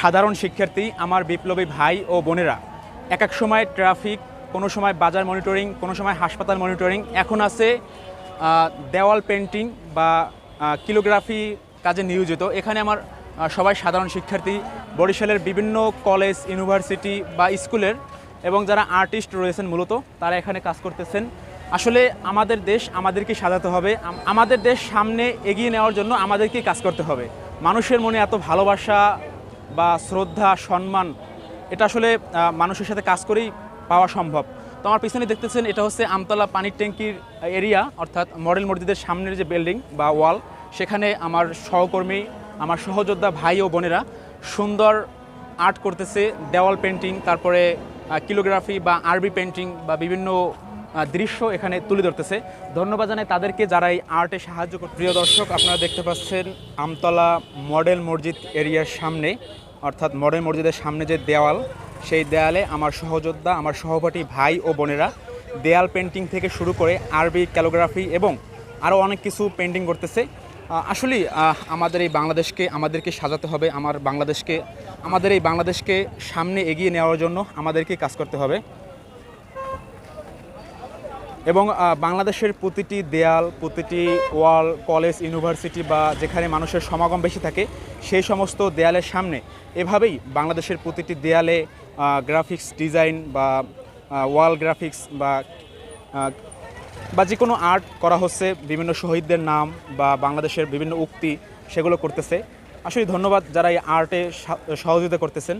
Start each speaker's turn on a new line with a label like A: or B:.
A: সাধারণ শিক্ষার্থী আমার বিপ্লবী ভাই ও বোনেরা। এক এক সময় ট্রাফিক, কোনো সময় বাজার মনিটরিং, কোনো সময় হাসপাতাল মনিটরিং। এখন আছে দেওয়াল পেন্টিং বা কিলোগ্রাফি কাজে নিয়োজিত। এখানে আমার সবাই সাধারণ শিক্ষার্থী। বরিশালের বিভিন্ন কলেজ, ইউনিভার্সিটি বা স্কুলের এবং যারা আর্টিস্ট রয়েছেন মূলত, তারা এখানে কাজ করতেছেন। আসলে আমাদের দেশ আমাদেরকে সাজাতে হবে। আমাদের দেশ সামনে এগিয়ে নেওয়ার জন্য আমাদেরকেই কাজ করতে হবে। মানুষের মনে এত ভালোবাসা বা শ্রদ্ধা, সম্মান, এটা আসলে মানুষের সাথে কাজ করেই পাওয়া সম্ভব। তো আমার পিছনে দেখতেছেন, এটা হচ্ছে আমতলা পানির ট্যাঙ্কির এরিয়া, অর্থাৎ মডেল মসজিদের সামনের যে বিল্ডিং বা ওয়াল, সেখানে আমার সহকর্মী, আমার সহযোদ্ধা ভাই ও বোনেরা সুন্দর আর্ট করতেছে, দেওয়াল পেন্টিং তারপরে কিলোগ্রাফি বা আরবি পেন্টিং বা বিভিন্ন দৃশ্য এখানে তুলে ধরতেছে। ধন্যবাদ জানাই তাদেরকে যারা এই আর্টে সাহায্য করতে প্রিয় দর্শক, আপনারা দেখতে পাচ্ছেন আমতলা মডেল মসজিদ এরিয়ার সামনে, অর্থাৎ মডেল মসজিদের সামনে যে দেওয়াল, সেই দেয়ালে আমার সহযোদ্ধা, আমার সহপাঠী ভাই ও বোনেরা দেয়াল পেন্টিং থেকে শুরু করে আরবি ক্যালোগ্রাফি এবং আরও অনেক কিছু পেন্টিং করতেছে। আসলে আমাদের এই বাংলাদেশকে, আমাদেরকে সাজাতে হবে, আমার বাংলাদেশকে, আমাদের এই বাংলাদেশকে সামনে এগিয়ে নেওয়ার জন্য আমাদেরকে কাজ করতে হবে। এবং বাংলাদেশের প্রতিটি দেয়াল, প্রতিটি ওয়াল, কলেজ, ইউনিভার্সিটি বা যেখানে মানুষের সমাগম বেশি থাকে, সেই সমস্ত দেয়ালের সামনে এভাবেই বাংলাদেশের প্রতিটি দেয়ালে গ্রাফিক্স ডিজাইন বা ওয়াল গ্রাফিক্স বা বা যে কোনো আর্ট করা হচ্ছে, বিভিন্ন শহীদদের নাম বা বাংলাদেশের বিভিন্ন উক্তি, সেগুলো করতেছে। আসলে ধন্যবাদ যারা এই আর্টে সহযোগিতা করতেছেন।